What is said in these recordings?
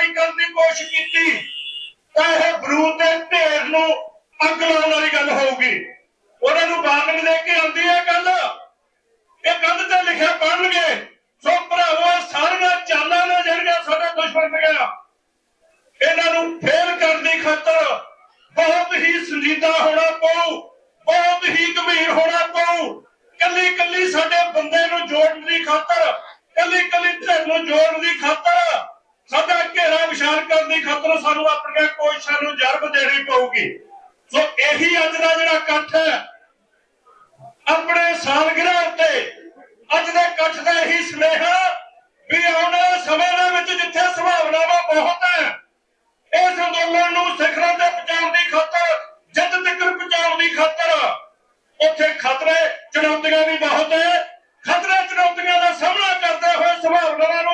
ਗ੍ਰਿਫਤਾਰੀ ਕਰਨ ਦੀ ਕੋਸ਼ਿਸ਼ ਕੀਤੀ, ਤਾਂ ਇਹ ਬਰੂਦ ਦੇ ਢੇਰ ਨੂੰ ਅੱਗ ਲਾਉਣ ਵਾਲੀ ਗੱਲ ਹੋਊਗੀ। ਉਹਨਾਂ ਨੂੰ ਵਾਰਨਿੰਗ ਦੇ ਕੇ ਆਉਂਦੀ ਹੈ ਗੱਲ। ਇਹ ਕੰਧ ਤੇ ਲਿਖਿਆ ਪੜਨਗੇ ਸੋ ਭਰਾਵੋ ਸਾਰੀਆਂ ਚਾਲਾਂ ਨੇ ਜਿਹੜੀਆਂ ਸਾਡੇ ਦੁਸ਼ਮਣ ਗਿਆ ਇਹਨਾਂ ਨੂੰ ਫੇਲ ਕਰਨ ਦੀ ਖਾਤਰ ਬਹੁਤ ਹੀ ਸੰਜੀਦਾ ਹੋਣਾ ਪਊ, ਬਹੁਤ ਹੀ ਗੰਭੀਰ ਹੋਣਾ ਪਊ। ਕੱਲੀ ਕੱਲੀ ਸਾਡੇ ਬੰਦੇ ਨੂੰ ਜੋੜਨ ਦੀ ਖਾਤਰ ਕੱਲੀ ਕੱਲੀ ਧਿਰ ਨੂੰ ਜੋੜਨ ਦੀ ਖਾਤਰ ਸਾਡਾ ਘੇਰਾ ਵਿਸ਼ਾਲ ਕਰਨ ਦੀ ਖਾਤਰ ਸਾਨੂੰ ਆਪਣੀਆਂ ਕੋਸ਼ਿਸ਼ਾਂ ਨੂੰ ਜਰਬ ਦੇਣੀ ਪਊਗੀ। ਸੋ ਇਹੀ ਅੱਜ ਦਾ ਜਿਹੜਾ ਇਕੱਠ ਹੈ, ਆਪਣੇ ਸਾਲਗਿਰਾ ਉੱਤੇ ਅੱਜ ਦੇ ਇਕੱਠ ਦਾ ਇਹੀ ਸੁਨੇਹਾ ਵੀ ਆਉਣ ਸਮੇਂ ਦੇ ਵਿੱਚ ਜਿੱਥੇ ਸੰਭਾਵਨਾਵਾਂ ਬਹੁਤ ਹੈ, ਇਸ ਅੰਦੋਲਨ ਨੂੰ ਸਿਖਰਾਂ ਤੇ ਪਹੁੰਚਾਉਣ ਦੀ ਖਾਤਰ ਜਦ ਤੱਕ ਪਹੁੰਚਾਉਣ ਦੀ ਖਾਤਰ, ਉੱਥੇ ਖਤਰੇ, ਚੁਣੌਤੀਆਂ ਵੀ ਬਹੁਤ ਹੈ। ਖਤਰੇ, ਚੁਣੌਤੀਆਂ ਦਾ ਸਾਹਮਣਾ ਕਰਦੇ ਹੋਏ ਸੰਭਾਵਨਾਵਾਂ ਨੂੰ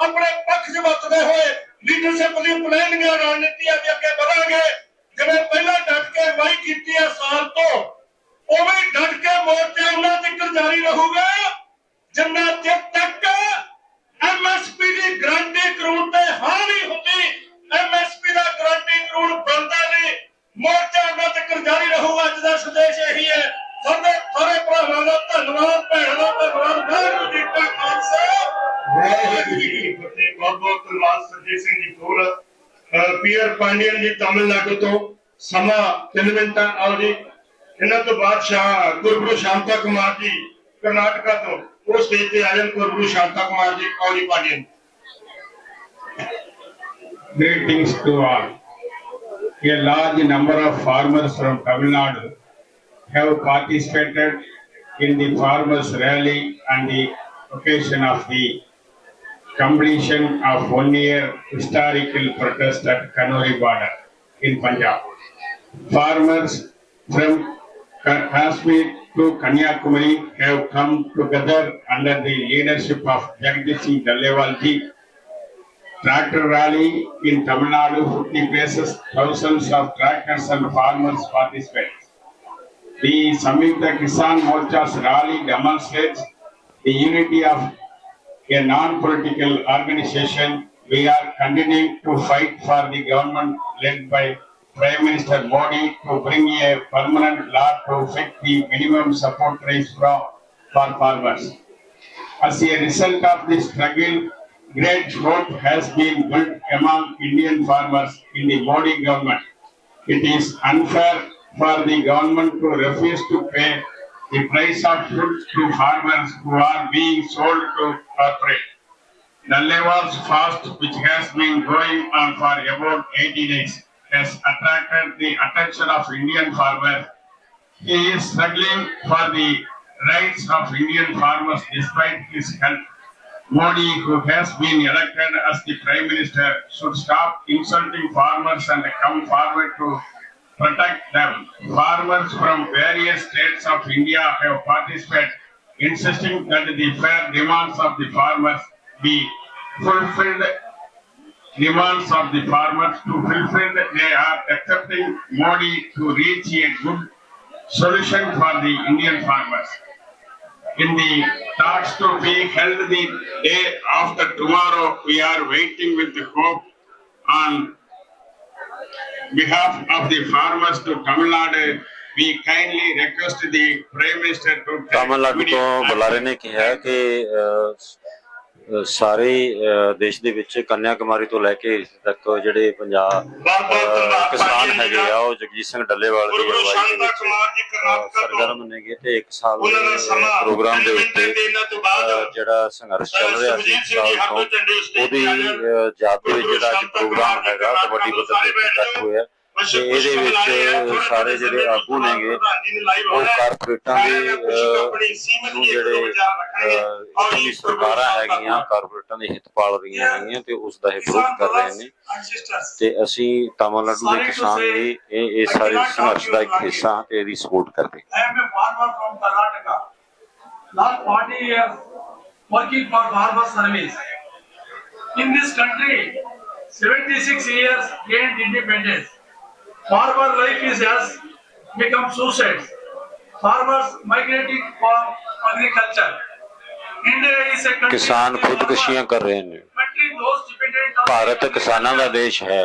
ਆਪਣੇ ਪੱਖ 'ਚ ਵਰਤਦੇ ਹੋਏ ਲੀਡਰਸ਼ਿਪ ਦੀ ਪਲੈਨਿੰਗ ਰਣਨੀਤੀਆਂ ਦੇ ਅੱਗੇ ਵਧਾਂਗੇ। ਜਿਵੇਂ ਪਹਿਲਾਂ ਡਟ ਕੇ ਅਗਵਾਈ ਕੀਤੀ ਹੈ ਸਾਲ ਤੋਂ, ਉਵੇਂ ਡਟ ਕੇ ਮੋਰਚਾ ਉਹਨਾਂ ਤੱਕ ਜਾਰੀ ਰਹੂਗਾ, ਜਿੰਨਾ ਚਿਰ ਤੱਕ ਐਮਐਸਪੀ ਦੀ ਗਰੰਟੀ ਕਾਨੂੰਨ ਤੇ ਹਾਂ ਨਹੀਂ ਹੁੰਦੀ ਐਮਐਸਪੀ ਦਾ ਗਰੰਟੀ ਕਾਨੂੰਨ ਬਣਦਾ ਨਹੀਂ, ਮੋਰਚਾ ਉਹਨਾਂ ਤੱਕ ਜਾਰੀ ਰਹੂਗਾ ਅੱਜ ਦਾ ਸੰਦੇਸ਼ ਇਹੀ ਹੈ। ਬਹੁਤ ਬਹੁਤ ਧੰਨਵਾਦ ਸਰਜੀਤ ਸਿੰਘ ਜੀ ਕੋਲ ਪੀਅਰ ਪਾਂਡਿਅਨ ਜੀ ਤਾਮਿਲਨਾਡੂ ਤੋਂ ਸਮਾਂ 3 ਮਿੰਟਾਂ ਆਓ ਜੀ ਇਹਨਾਂ ਤੋਂ ਬਾਅਦ ਸ਼ਾਹ ਗੁਰੂ ਸ਼ਾਂਤਾ ਕੁਮਾਰ ਜੀ ਕਰਨਾਟਕਾ ਤੋਂ ਉਹ ਸਟੇਜ ਤੇ ਆ ਜਾਣ ਗੁਰੂ ਸ਼ਾਂਤਾ Kumar ji ਕੌਰੀ ਪਾਂਡਿਅਨ Greetings to all. A large number of farmers from Tamil Nadu have participated in the farmers rally on the occasion of the completion of one year historical protest at Kanuri border in Punjab. Farmers from Ka- Kashmir to Kanyakumari have come together under the leadership of Jagdish Singh Dalewal ji tractor rally in Tamil Nadu 50 places, thousands of tractors and farmers participate. The Samyukta Kisan Morcha's rally demonstrates the unity of a non-political organization. We are continuing to fight for the government led by Prime Minister Modi to bring a permanent law to fix the minimum support from, for farmers. As a result of this struggle, great hope has been built among Indian farmers in the Modi government. It is unfair for the government to refuse to pay the price of food to farmers who are being sold to corporate. The levels fast, which has been going on for about 80 days, has attracted the attention of Indian farmers he is struggling for the rights of Indian farmers despite his health. Modi, who has been elected as the Prime Minister, should stop insulting farmers and come forward to protect them. Farmers from various states of India have participated, insisting that the fair demands of the farmers be fulfilled. Demands of the farmers to fulfill, they are accepting Modi to reach a good solution for the Indian farmers in the talks to be held the day after tomorrow, we are waiting with the hope on behalf of the farmers to Tamil Nadu, we kindly request the Prime Minister to. Tamil Nadu को बुला रहे ने ਸਾਰੇ ਦੇਸ਼ ਦੇ ਵਿੱਚ ਕੰਨਿਆਕੁਮਾਰੀ ਤੋਂ ਲੈ ਕੇ ਇਸ ਤੱਕ ਜਿਹੜੇ ਪੰਜਾਬ ਕਿਸਾਨ ਹੈਗੇ ਦਾ। ਆ ਉਹ ਜਗਜੀਤ ਸਿੰਘ ਡੱਲੇਵਾਲ ਦੀ ਅਗਵਾਈ ਦੇ ਵਿੱਚ ਕੁਮਾਰ ਸਰਗਰਮ ਨੇਗੇ ਤੇ ਇੱਕ ਸਾਲ ਦਾ ਦੇ ਪ੍ਰੋਗਰਾਮ ਦੇ ਉੱਤੇ ਦੇ ਜਿਹੜਾ ਸੰਘਰਸ਼ ਚੱਲ ਰਿਹਾ ਸੀ ਸਾਲ ਤੋਂ ਉਹਦੀ ਯਾਦ ਦੇ ਵਿੱਚ ਜਿਹੜਾ ਅੱਜ ਪ੍ਰੋਗਰਾਮ ਕੁਮਾਰ ਹੈਗਾ ਤੇ ਵੱਡੀ ਕਰਨਾਟਕ ਪੱਧਰ ਤੇ ਸਾਰੇ ਇਕੱਠ ਹੋਇਆ ਇਹਦੇ ਵਿੱਚ ਸਾਰੇ ਜਿਹੜੇ ਆਗੂ ਨੇਗੇ ਉਹ। ਕਾਰਪੋਰੇਟਾਂ ਦੇ ਨੇ ਆਪਣੀ ਜਿਹੜੇ ਇਸ ਸਰਕਾਰਾਂ ਹੈਗੀਆਂ ਕਾਰਪੋਰੇਟਾਂ ਦੇ ਹਿੱਤ ਪਾਲ ਰਹੀਆਂ ਹੈਗੀਆਂ ਤੇ ਉਸ ਦਾ ਇਹ ਵਿਰੋਧ ਕਰ ਰਹੇ ਨੇ ਤੇ ਅਸੀਂ ਤਾਮਿਲਨਾਡੂ ਦੇ ਕਿਸਾਨ ਵੀ ਇਹ ਇਸ ਸਾਰੇ ਸੰਘਰਸ਼ ਦਾ ਇੱਕ ਹਿੱਸਾ ਤੇ ਇਹਦੀ ਸਪੋਰਟ ਕਰਦੇ ਹਾਂ। I am a farmer from Karnataka. Last 40 years working for farmer service. In this country, 76 years gained independence. Farmer life is has become suicide. Farmers migrating for agriculture. ਕਿਸਾਨ ਖੁਦਕੁਸ਼ੀਆਂ ਕਰ ਰਹੇ ਨੇ ਭਾਰਤ ਕਿਸਾਨਾਂ ਦਾ ਦੇਸ਼ ਹੈ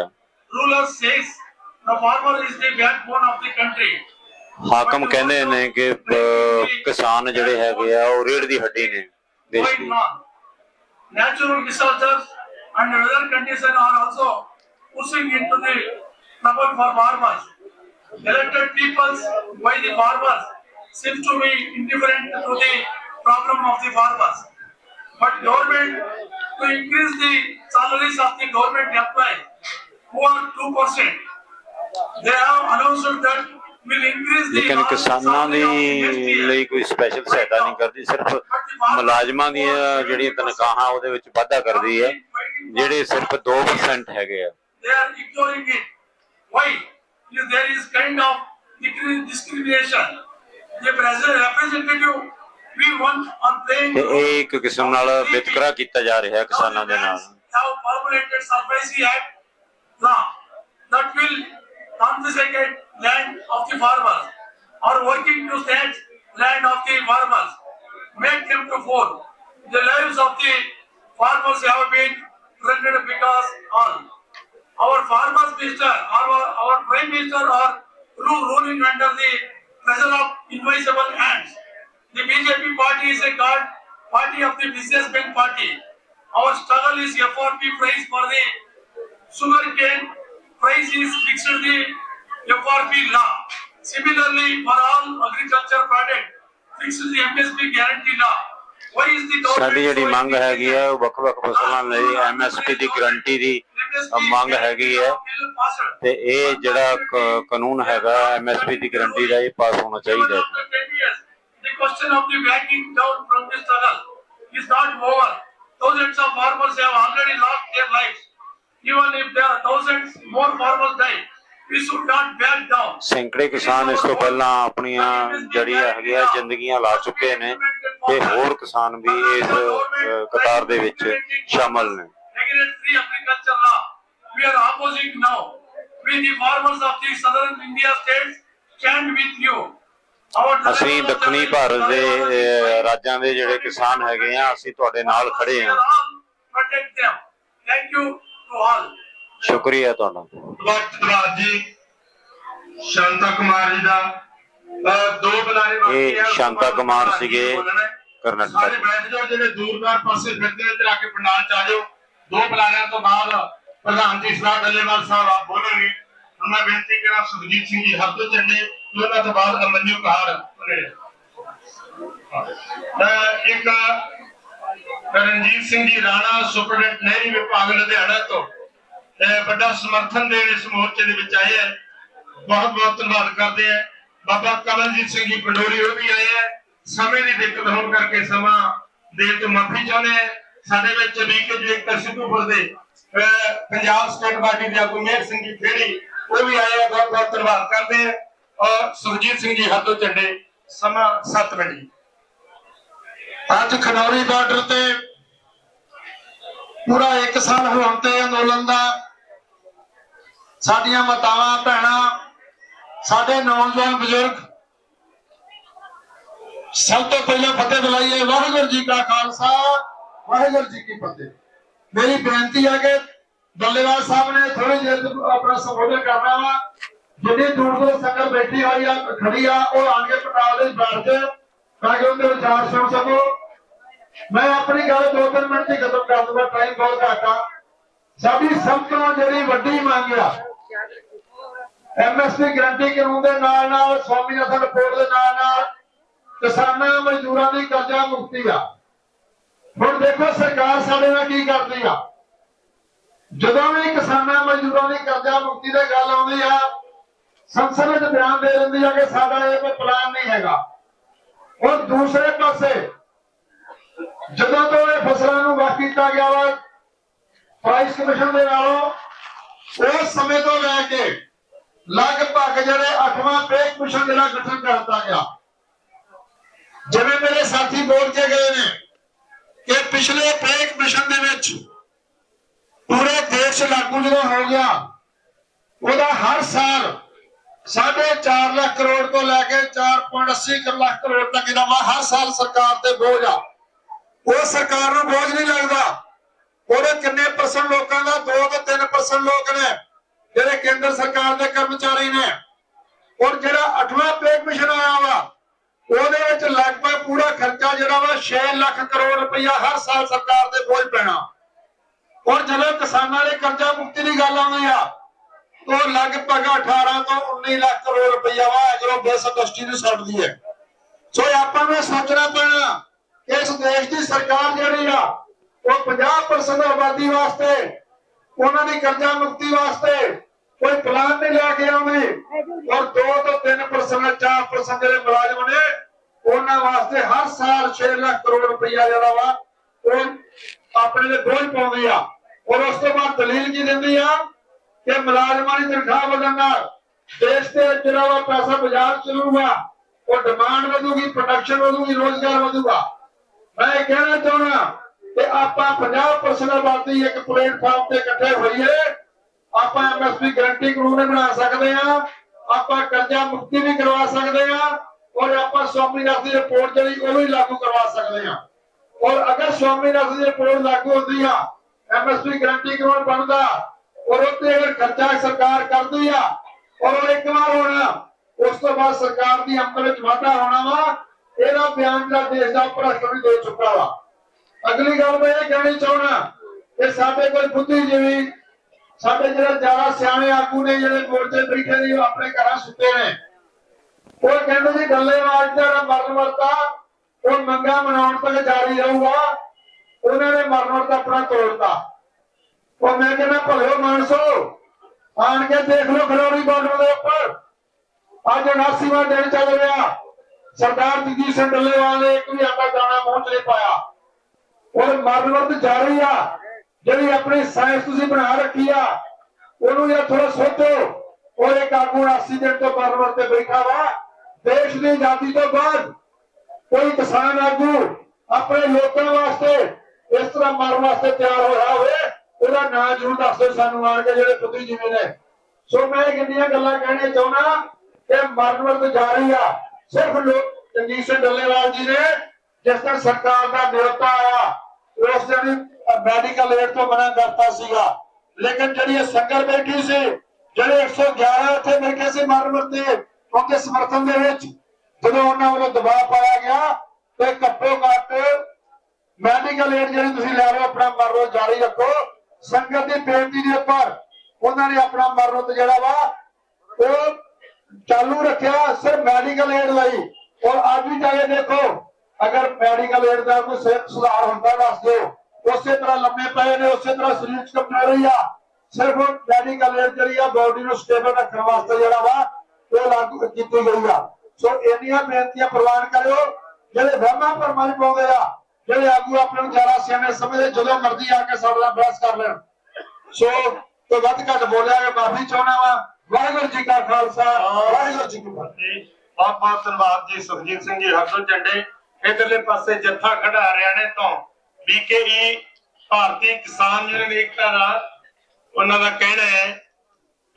Ruler says the farmer is the backbone of the country. ਹਾਕਮ ਕਹਿੰਦੇ ਨੇ ਕਿ ਕਿਸਾਨ ਜਿਹੜੇ ਹੈਗੇ ਆ ਉਹ ਰੀੜ ਦੀ ਹੱਡੀ ਨੇ ਦੇਸ਼ ਦੀ not? Natural disasters and weather conditions are also pushing into the trouble for farmers. Elected peoples by the farmers seem to be indifferent to the problem of the farmers. But government to increase the salaries of the government employees who are two percent. They have announced that will increase the. ਲੇਕਿਨ ਕਿਸਾਨਾਂ ਦੀ. ਲਈ ਕੋਈ special ਸਹਾਇਤਾ ਨਹੀਂ ਕਰਦੀ ਸਿਰਫ ਮੁਲਾਜ਼ਮਾਂ ਦੀਆਂ ਜਿਹੜੀਆਂ ਤਨਖਾਹਾਂ ਉਹਦੇ ਵਿੱਚ ਵਾਧਾ ਕਰਦੀ ਹੈ ਜਿਹੜੇ ਸਿਰਫ 2% ਹੈਗੇ ਆ Why? If there is kind of discri- discrimination. The president representative we want on playing. ਤੇ ਇਹ ਇੱਕ ਕਿਸਮ ਨਾਲ ਵਿਤਕਰਾ ਕੀਤਾ ਜਾ ਰਿਹਾ ਹੈ ਕਿਸਾਨਾਂ ਦੇ ਨਾਲ Have formulated Sarfaisi Act law that will confiscate land of the farmers or working to snatch land of the farmers, make them to fall. The lives of the farmers have been threatened because all. Our farmers minister, our, our prime minister are ruling under the pressure of invisible hands. The BJP party is a god party of the businessman party. Our struggle is FRP price for the sugar cane price is fixed the FRP law. Similarly, for all agriculture product, fixed the MSP guarantee law. ਸਾਡੀ ਜਿਹੜੀ ਮੰਗ ਹੈਗੀ ਹੈ ਉਹ ਵੱਖ-ਵੱਖ ਫਸਲਾਂ ਲਈ MSP ਦੀ guarantee ਦੀ ਮੰਗ ਹੈਗੀ ਹੈ ਤੇ ਇਹ ਜਿਹੜਾ ਕਾਨੂੰਨ ਹੈਗਾ ਐਮਐਸਪੀ ਦੀ ਗਰੰਟੀ ਦਾ ਇਹ ਪਾਸ ਹੋਣਾ ਚਾਹੀਦਾ ਹੈ The question of the backing down from the struggle is not over. Thousands of farmers have already lost their lives. Even if there are thousands more farmers die, we should not back down. ਸੈਂਕੜੇ ਕਿਸਾਨ ਇਸ ਤੋਂ ਪਹਿਲਾਂ ਆਪਣੀਆਂ ਜੜੀਆਂ ਹੈਗੀਆਂ ਜ਼ਿੰਦਗੀਆਂ ਲਾ ਚੁੱਕੇ ਨੇ ਤੇ ਹੋਰ ਕਿਸਾਨ ਵੀ ਇਸ ਕਤਾਰ ਦੇ ਵਿੱਚ ਸ਼ਾਮਲ ਨੇ ਅਸੀਂ ਦੱਖਣੀ ਭਾਰਤ ਦੇ ਰਾਜਾਂ ਦੇ ਜਿਹੜੇ ਕਿਸਾਨ ਹੈਗੇ ਆ ਅਸੀਂ ਤੁਹਾਡੇ ਨਾਲ ਖੜੇ all. ਸ਼ੁਕਰੀਆ ਤੁਹਾਡਾ ਵਕਤ ਧੰਨਵਾਦ ਜੀ ਸ਼ਾਂਤਾ ਕੁਮਾਰ ਜੀ ਦਾ ਦੋ ਬੁਲਾਰੇ ਬਾਕੀ ਇਹ ਸ਼ਾਂਤਾ ਕੁਮਾਰ ਸੀਗੇ। ਕਰਨਾਟਕ ਸਾਰੇ ਬੈਠ ਜਾਓ ਜਿਹੜੇ ਦੂਰਦਾਰ ਪਾਸੇ ਫਿਰਦੇ ਨੇ ਇੱਧਰ ਆ ਕੇ ਪੰਡਾਲ ਚ ਆ ਜਾਓ। ਦੋ ਬੁਲਾਰਿਆਂ ਤੋਂ ਬਾਅਦ ਪ੍ਰਧਾਨ ਜੀ ਸਲਾਹ ਡੱਲੇਵਾਲ ਸਾਹਿਬ ਆਪ ਬੋਲਣਗੇ। ਹੁਣ ਮੈਂ ਬੇਨਤੀ ਕਰਾਂ ਸੁਖਜੀਤ ਸਿੰਘ ਜੀ ਹੱਥ ਝੰਡੇ ਉਹਨਾਂ ਤੋਂ ਬਾਅਦ ਅਮਨਜੂ ਕਹਾਰ ਇੱਕ ਰਣਜੀਤ ਸਿੰਘ ਜੀ ਰਾਣਾ ਸੁਪਰਡੈਂਟ ਨਹਿਰੀ ਵਿਭਾਗ ਲੁਧਿਆਣਾ ਤੋਂ। ਇਹ ਵੱਡਾ ਸਮਰਥਨ ਦੇਣ ਇਸ ਮੋਰਚੇ ਦੇ ਵਿੱਚ ਆਏ ਹੈ। ਬਹੁਤ ਬਹੁਤ ਧੰਨਵਾਦ ਕਰਦੇ ਆ ਬਾਬਾ ਕਮਲਜੀਤ ਸਿੰਘ ਜੀ ਪੰਡੋਰੀ ਉਹ ਵੀ ਆਏ ਹੈ ਸਮੇਂ ਦੀ ਦਿੱਕਤ ਹੋਣ ਕਰਕੇ ਸਮਾਂ ਦੇਣ ਤੋਂ ਮਾਫੀ ਚਾਹੁੰਦੇ ਆ। ਸਾਡੇ ਵਿੱਚ ਵੀਕੇ ਡਾਇਰੈਕਟਰ ਸਿੱਧੂਪੁਰ ਦੇ ਪੰਜਾਬ ਸਟੇਟ ਪਾਰਟੀ ਦੇ ਆਗੂ ਮੇਰ ਸਿੰਘ ਜੀ ਖੇੜੀ, ਉਹ ਵੀ ਆਏ ਆ, ਬਹੁਤ ਬਹੁਤ ਧੰਨਵਾਦ ਕਰਦੇ ਆ। ਔਰ ਸੁਰਜੀਤ ਸਿੰਘ ਜੀ ਹੱਦੋਂ ਝੰਡੇ, ਸਮਾਂ 7 ਵਜੇ ਅੱਜ ਖਨੌਰੀ ਬਾਰਡਰ ਤੇ ਪੂਰਾ 1 ਸਾਲ ਹੋਣ ਤੇ ਅੰਦੋਲਨ ਦਾ ਸਾਡੀਆਂ ਮਾਤਾਵਾਂ, ਭੈਣਾਂ ਸਾਡੇ ਨੌਜਵਾਨ ਬਜ਼ੁਰਗ, ਸਭ ਤੋਂ ਪਹਿਲਾਂ ਫਤਿਹ ਬੁਲਾਈਏ ਵਾਹਿਗੁਰੂ ਜੀ ਕਾ ਖਾਲਸਾ, ਵਾਹਿਗੁਰੂ ਜੀ ਕੀ ਫਤਿਹ। ਮੇਰੀ ਬੇਨਤੀ ਹੈ ਕਿ ਬੱਲੇਵਾਲ ਸਾਹਿਬ ਨੇ ਥੋੜੀ ਜਿਹੀ ਆਪਣਾ ਸੰਬੋਧਨ ਕਰਨਾ ਵਾ। ਜਿੰਨੀ ਦੂਰ ਤੋਂ ਸੰਗਤ ਬੈਠੀ ਹੋਈ ਆ ਖੜੀ ਆ, ਉਹ ਆਣ ਕੇ ਪਟਾਲ ਦੇ ਬੈਠ ਜਾਏ ਤਾਂ ਕਿ ਉਹਦੇ ਵਿਚਾਰ ਸੁਣ ਸਕੋ। ਮੈਂ ਆਪਣੀ ਗੱਲ ਦੋ ਤਿੰਨ ਮਿੰਟ ਦੀ ਖਤਮ ਕਰ ਦੂੰਗਾ ਟਾਈਮ ਬਹੁਤ ਘੱਟ ਆ। ਸਾਡੀ ਸਭ ਤੋਂ ਜਿਹੜੀ ਵੱਡੀ ਮੰਗ ਆ ਐਮਐਸਪੀ ਗਰੰਟੀ ਕਾਨੂੰਨ ਦੇ ਨਾਲ ਨਾਲ ਸਵਾਮੀਨਾਥਨ ਰਿਪੋਰਟ ਦੇ ਨਾਲ ਨਾਲ ਕਿਸਾਨਾਂ, ਮਜ਼ਦੂਰਾਂ ਦੀ ਕਰਜ਼ਾ ਮੁਕਤੀ ਆ। ਹੁਣ ਦੇਖੋ ਸਰਕਾਰ ਸਾਡੇ ਨਾਲ ਕੀ ਕਰਦੀ ਆ। ਜਦੋਂ ਵੀ ਕਿਸਾਨਾਂ, ਮਜ਼ਦੂਰਾਂ ਦੀ ਕਰਜ਼ਾ ਮੁਕਤੀ ਦੀ ਗੱਲ ਆਉਂਦੀ ਆ, ਸੰਸਦ ਵਿੱਚ ਬਿਆਨ ਦੇ ਦਿੰਦੀ ਆ ਕਿ ਸਾਡਾ ਇਹ ਕੋਈ ਪਲਾਨ ਨਹੀਂ ਹੈਗਾ। ਔਰ ਦੂਸਰੇ ਪਾਸੇ, ਜਦੋਂ ਤੋਂ ਇਹ ਫਸਲਾਂ ਨੂੰ ਵੱਖ ਕੀਤਾ ਗਿਆ ਵਾ ਪ੍ਰਾਈਸ ਕਮਿਸ਼ਨ ਦੇ ਨਾਲੋਂ, ਉਸ ਸਮੇਂ ਤੋਂ ਲੈ ਕੇ ਲਗਭਗ ਜਿਹੜੇ 8ਵਾਂ ਪੇ ਕਮਿਸ਼ਨ ਜਿਹੜਾ ਗਠਨ ਕਰ ਦਿੱਤਾ ਗਿਆ, ਜਿਵੇਂ ਮੇਰੇ ਸਾਥੀ ਬੋਲ ਕੇ ਗਏ ਨੇ ਕਿ ਪਿਛਲੇ ਪੇ ਕਮਿਸ਼ਨ ਦੇ ਵਿੱਚ ਪੂਰੇ ਦੇਸ਼ ਲਾਗੂ ਜਦੋਂ ਹੋ ਗਿਆ, ਉਹਦਾ ਹਰ ਸਾਲ ਸਾਢੇ 4 ਲੱਖ ਕਰੋੜ ਤੋਂ ਲੈ ਕੇ 4.80 ਲੱਖ ਕਰੋੜ ਤੱਕ ਇਹਦਾ ਹਰ ਸਾਲ ਸਰਕਾਰ ਤੇ ਬੋਝ ਆ। ਉਹ ਸਰਕਾਰ ਨੂੰ ਬੋਝ ਨਹੀਂ ਲੱਗਦਾ। ਉਹਦੇ ਕਿੰਨੇ ਪਰਸੈਂਟ ਲੋਕਾਂ ਦਾ 2 ਤੋਂ 3% ਲੋਕ ਨੇ। ਜਿਹੜੇ ਕੇਂਦਰ ਸਰਕਾਰ ਦੇ ਕਰਮਚਾਰੀ ਨੇ, ਔਰ ਜਿਹੜਾ 8ਵਾਂ ਪੇ ਕਮਿਸ਼ਨ ਆਇਆ ਵਾ, ਉਹਦੇ ਵਿੱਚ ਲਗਭਗ ਪੂਰਾ ਖਰਚਾ ਜਿਹੜਾ ਵਾ 6 ਲੱਖ ਕਰੋੜ ਰੁਪਇਆ ਹਰ ਸਾਲ ਸਰਕਾਰ ਦੇ ਬੋਝ ਪੈਣਾ। ਔਰ ਜਦੋਂ ਕਿਸਾਨਾਂ ਦੇ ਕਰਜ਼ਾ ਮੁਕਤੀ ਦੀ ਗੱਲ ਆਉਂਦੀ ਆ ਉਹ ਲਗਭਗ 18 ਤੋਂ 19 ਲੱਖ ਕਰੋੜ ਰੁਪਇਆ ਵਾ ਐਗਰੋ ਬੇਸ ਇੰਡਸਟਰੀ ਨੂੰ ਛੱਡਦੀ ਹੈ। ਸੋ ਆਪਾਂ ਨੂੰ ਸੋਚਣਾ ਪੈਣਾ ਕਿ ਇਸ ਦੇਸ਼ ਦੀ ਸਰਕਾਰ ਜਿਹੜੀ ਆ, ਉਹ 50% ਆਬਾਦੀ ਵਾਸਤੇ, ਉਹਨਾਂ ਦੀ ਕਰਜ਼ਾ ਮੁਕਤੀ ਵਾਸਤੇ ਕੋਈ ਪਲਾਨ ਨਹੀਂ ਲੈ ਕੇ ਆਉਂਦੇ ਔਰ 2 ਤੋਂ 3% 4% ਜਿਹੜੇ ਮੁਲਾਜ਼ਮ ਨੇ, ਉਹਨਾਂ ਵਾਸਤੇ ਹਰ ਸਾਲ 6 ਲੱਖ ਕਰੋੜ ਰੁਪਇਆ ਜਿਹੜਾ ਵਾ, ਉਹ ਆਪਣੇ ਦੇ ਬੋਝ ਪਾਉਂਦੇ ਆ। ਔਰ ਉਸ ਤੋਂ ਬਾਅਦ ਦਲੀਲ ਕੀ ਦਿੰਦੀ ਆ? ਕਿ ਮੁਲਾਜ਼ਮਾਂ ਦੀ ਤਨਖਾਹ ਵਧਣ ਨਾਲ ਦੇਸ਼ ਦੇ ਜਿਹੜਾ ਵਾ ਪੈਸਾ ਬਾਜ਼ਾਰ ਚੱਲੂਗਾ, ਉਹ ਡਿਮਾਂਡ ਵਧੂਗੀ ਪ੍ਰੋਡਕਸ਼ਨ ਵਧੂਗੀ, ਰੋਜ਼ਗਾਰ ਵਧੂਗਾ। ਮੈਂ ਇਹ ਕਹਿਣਾ ਚਾਹੁੰਦਾ ਕਿ ਆਪਾਂ 50% ਆਬਾਦੀ ਇੱਕ ਪਲੇਟਫਾਰਮ ਤੇ ਇਕੱਠੇ ਹੋਈਏ ਆਪਾਂ ਐਮਐਸਪੀ ਗਾਰੰਟੀ ਕਾਨੂੰਨ ਬਣਾ ਸਕਦੇ ਆ ਆਪਾਂ ਕਰਜ਼ਾ ਮੁਕਤੀ ਵੀ ਕਰਵਾ ਸਕਦੇ ਆ ਔਰ ਆਪਾਂ ਸਵਾਮੀਨਾਥਨ ਦੀ ਰਿਪੋਰਟ ਜਿਹੜੀ ਉਹ ਵੀ ਲਾਗੂ ਕਰਵਾ ਸਕਦੇ ਆ ਔਰ ਅਗਰ ਸਵਾਮੀਨਾਥਨ ਦੀ ਰਿਪੋਰਟ ਲਾਗੂ ਹੁੰਦੀ ਆ ਐਮਐਸਪੀ ਗਾਰੰਟੀ ਕਾਨੂੰਨ ਬਣਦਾ, ਔਰ ਉੱਤੇ ਅਗਰ ਖਰਚਾ ਸਰਕਾਰ ਕਰਦੀ ਆ, ਔਰ ਇੱਕ ਵਾਰ ਹੋਣਾ, ਉਸ ਤੋਂ ਬਾਅਦ ਸਰਕਾਰ ਦੀ ਆਮਦਨ ਵਿੱਚ ਵਾਧਾ ਹੋਣਾ ਵਾ, ਇਹਦਾ ਬਿਆਨ ਜਿਹੜਾ ਦੇਸ਼ ਦਾ ਪ੍ਰਸ਼ਟਰ ਵੀ ਦੇ ਚੁੱਕਾ ਵਾ। ਅਗਲੀ ਗੱਲ ਮੈਂ ਇਹ ਕਹਿਣੀ ਚਾਹਣਾ ਕਿ ਸਾਡੇ ਕੋਈ ਬੁੱਧੀਜੀਵੀ ਸਾਡੇ ਜਿਹੜੇ ਜ਼ਿਆਦਾ ਸਿਆਣੇ ਆਗੂ ਨੇ, ਜਿਹੜੇ ਮੋਰਚੇ ਬੈਠੇ ਨੇ ਆਪਣੇ ਘਰਾਂ ਸੁੱਤੇ ਨੇ। ਉਹ ਕਹਿੰਦੇ ਜੀ ਗੱਲੇਵਾਜ ਦਾ ਮਰਨ ਵਰਤਾ, ਉਹ ਮੰਗਾ ਮਨਾਉਣ ਤੱਕ ਜਾਰੀ ਰਹੂਗਾ। ਉਹਨਾਂ ਨੇ ਮਰਨ ਵਰਤਾ ਆਪਣਾ ਤੋੜਤਾ। ਉਹ ਮੈਂ ਕਹਿੰਦਾ, ਭਲਿਓ ਮਾਨਸੋ, ਆਣ ਕੇ ਦੇਖ ਲਓ ਖਰੋੜੀ ਬਾਰਡਰ ਦੇ ਉੱਪਰ। ਅੱਜ 89ਵਾਂ ਦਿਨ ਚੱਲ ਰਿਹਾ। ਸਰਦਾਰ ਜਗਜੀਤ ਸਿੰਘ ਡੱਲੇਵਾਲ ਨੇ ਇੱਕ ਵੀ ਆਪਣਾ ਦਾਣਾ ਮੂੰਹ 'ਚ ਪਾਇਆ। ਉਹ ਮਰਨ ਵਰਤ ਜਾਰੀ ਆ। ਜਿਹੜੀ ਆਪਣੀ ਸਾਇੰਸ ਤੁਸੀਂ ਬਣਾ ਰੱਖੀ ਆ, ਉਹਨੂੰ ਜੇ ਥੋੜਾ ਸੋਚੋ, ਉਹ ਇੱਕ ਆਗੂ 80 ਤੋਂ ਮਰਨ ਤੇ ਬੈਠਾ ਵਾ, ਦੇਸ਼ ਦੀ ਆਜ਼ਾਦੀ ਤੋਂ ਬਾਅਦ ਕੋਈ ਕਿਸਾਨ ਆਗੂ ਆਪਣੇ ਲੋਕਾਂ ਵਾਸਤੇ ਇਸ ਤਰ੍ਹਾਂ ਮਰਨ ਵਾਸਤੇ ਤਿਆਰ ਹੋਇਆ ਹੋਵੇ, ਉਹਦਾ ਨਾਂ ਜ਼ਰੂਰ ਦੱਸ ਦਿਓ ਸਾਨੂੰ ਆਣ ਕੇ ਜਿਹੜੇ ਪੁੱਤਰੀ ਜਿਵੇਂ ਨੇ। ਸੋ ਮੈਂ ਕਿੰਨੀਆਂ ਗੱਲਾਂ ਕਹਿਣੀਆਂ ਚਾਹੁੰਦਾ ਕਿ ਮਰਨ ਵਰਤ ਜਾ ਰਹੀ ਆ, ਸਿਰਫ ਲੋਕ ਜਗਜੀਤ ਸਿੰਘ ਡੱਲੇਵਾਲ ਜੀ ਨੇ, ਜਿਸ ਤਰ੍ਹਾਂ ਸਰਕਾਰ ਦਾ ਨਿਯੋਤਾ ਆਇਆ, ਉਸ ਦਿਨ ਮੈਡੀਕਲ ਏਡ ਤੋਂ ਮਨਾ ਕਰਤਾ ਸੀਗਾ। ਲੇਕਿਨ ਜਿਹੜੀ ਇਹ ਸੰਗਤ ਬੈਠੀ ਸੀ, ਜਿਹੜੇ 111 ਉੱਥੇ ਮੇਰੇ ਸੀ ਮਰਨ ਵਰਤੇ ਉਹਦੇ ਸਮਰਥਨ ਦੇ ਵਿੱਚ, ਜਦੋਂ ਉਹਨਾਂ ਵੱਲੋਂ ਦਬਾਅ ਪਾਇਆ ਗਿਆ, ਤੇ ਘੱਟੋ ਘੱਟ ਮੈਡੀਕਲ ਏਡ ਜਿਹੜੀ ਤੁਸੀਂ ਲੈ ਰਹੇ ਹੋ ਆਪਣਾ ਮਰਨੋ ਜਾਰੀ ਰੱਖੋ। ਸੰਗਤ ਦੀ ਬੇਨਤੀ ਦੇ ਉੱਪਰ ਉਹਨਾਂ ਨੇ ਆਪਣਾ ਮਰਨੋ ਤੇ ਜਿਹੜਾ ਵਾ, ਉਹ ਚਾਲੂ ਰੱਖਿਆ ਸਿਰਫ ਮੈਡੀਕਲ ਏਡ ਲਈ ਔਰ ਅੱਜ ਵੀ ਜਾਏ ਦੇਖੋ, ਅਗਰ ਮੈਡੀਕਲ ਏਡ ਦਾ ਕੋਈ ਸਿਹਤ ਸੁਧਾਰ ਹੁੰਦਾ, ਦੱਸ ਦਿਓ। ਉਸੇ ਤਰ੍ਹਾਂ ਲੰਮੇ ਪਏ ਨੇ, ਉਸੇ ਤਰ੍ਹਾਂ ਸਰੀਰ ਚ ਕਮਜ਼ੋਰੀ ਆ। ਸਿਰਫ ਮੈਡੀਕਲ ਏਡ ਜਿਹੜੀ ਆ ਬਾਡੀ ਨੂੰ ਸਟੇਬਲ ਰੱਖਣ ਵਾਸਤੇ ਜਿਹੜਾ ਵਾ ਉਹ ਲਾਗੂ ਕੀਤੀ ਗਈ ਆ। ਸੋ ਇੰਨੀਆਂ ਬੇਨਤੀਆਂ ਪ੍ਰਵਾਨ ਕਰਿਓ, ਜਿਹੜੇ ਵਹਿਮਾਂ ਭਰਮਾਂ ਚ ਪਾਉਂਦੇ ਆ, ਜਿਹੜੇ ਆਗੂ ਆਪਣੇ ਨੂੰ ਜ਼ਿਆਦਾ ਸਿਆਣੇ ਸਮਝਦੇ, ਜਦੋਂ ਮਰਜ਼ੀ ਆ ਕੇ ਸਾਡੇ ਨਾਲ ਬਹਿਸ ਕਰ ਲੈਣ। ਸੋ ਕੋਈ ਵੱਧ ਘੱਟ ਬੋਲਿਆ ਕਿ ਮਾਫੀ ਚਾਹਣਾ ਵਾ। ਵਾਹਿਗੁਰੂ ਜੀ ਕਾ ਖਾਲਸਾ, ਵਾਹਿਗੁਰੂ ਜੀ ਕੀ ਫਤਿਹ। ਬਹੁਤ ਬਹੁਤ ਧੰਨਵਾਦ ਜੀ ਸੁਖਜੀਤ ਸਿੰਘ ਜੀ ਹਰਦੋ ਝੰਡੇ ਇਧਰਲੇ ਪਾਸੇ ਜੱਥਾ ਖੜਾ ਹਰਿਆਣੇ ਤੋਂ। ਬੀਕੇਈ ਭਾਰਤੀ ਕਿਸਾਨ ਯੂਨੀਅਨ ਏਕਤਾ ਦਾ ਉਹਨਾਂ ਦਾ ਕਹਿਣਾ ਹੈ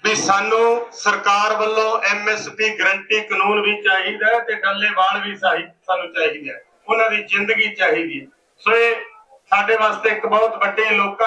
ਵੀ ਸਾਨੂੰ ਸਰਕਾਰ ਵੱਲੋਂ ਐਮਐਸਪੀ ਗਰੰਟੀ ਕਾਨੂੰਨ ਵੀ ਚਾਹੀਦਾ ਹੈ ਤੇ ਡੱਲੇਵਾਲ ਵੀ ਸਹੀ ਸਾਨੂੰ ਚਾਹੀਦਾ ਹੈ। ਉਹਨਾਂ ਦੀ ਜ਼ਿੰਦਗੀ ਚਾਹੀਦੀ ਹੈ। ਸੋ ਇਹ ਸਾਡੇ ਵਾਸਤੇ ਇੱਕ ਬਹੁਤ ਵੱਡੇ ਲੋਕਾਂ